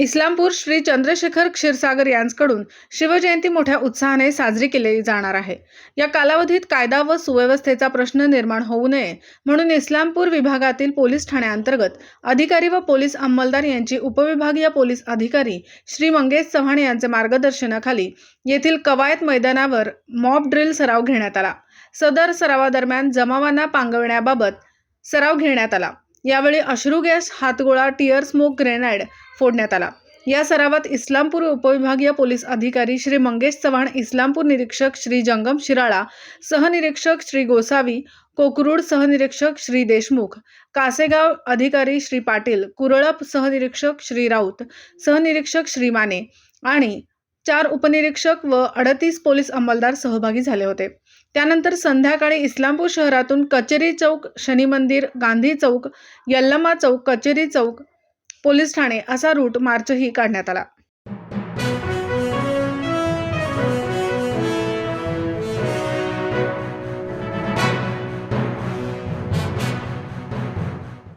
इस्लामपूर श्री चंद्रशेखर क्षीरसागर यांच्याकडून शिवजयंती मोठ्या उत्साहाने साजरी केली जाणार आहे. या कालावधीत कायदा व सुव्यवस्थेचा प्रश्न निर्माण होऊ नये म्हणून इस्लामपूर विभागातील पोलीस ठाण्याअंतर्गत अधिकारी व पोलीस अंमलदार यांची उपविभागीय पोलीस अधिकारी श्री मंगेश चव्हाण यांच्या मार्गदर्शनाखाली येथील कवायत मैदानावर मॉब ड्रिल सराव घेण्यात आला. सदर सरावादरम्यान जमावांना पांगविण्याबाबत सराव घेण्यात आला. यावेळी अश्रू गॅस हातगोळा टिअर स्मोक ग्रेनाईड फोडण्यात आला. या सरावात इस्लामपूर उपविभागीय पोलीस अधिकारी श्री मंगेश चव्हाण इस्लामपूर निरीक्षक श्री जंगम शिराळा सहनिरीक्षक श्री गोसावी कोकरूड सहनिरीक्षक श्री देशमुख कासेगाव अधिकारी श्री पाटील कुरळप सहनिरीक्षक श्री राऊत सहनिरीक्षक श्री माने आणि चार उपनिरीक्षक व अडतीस पोलीस अंमलदार सहभागी झाले होते. त्यानंतर संध्याकाळी इस्लामपूर शहरातून कचेरी चौक शनी मंदिर गांधी चौक यल्लमा चौक कचेरी चौक पोलीस ठाणे असा रूट मार्चही काढण्यात आला.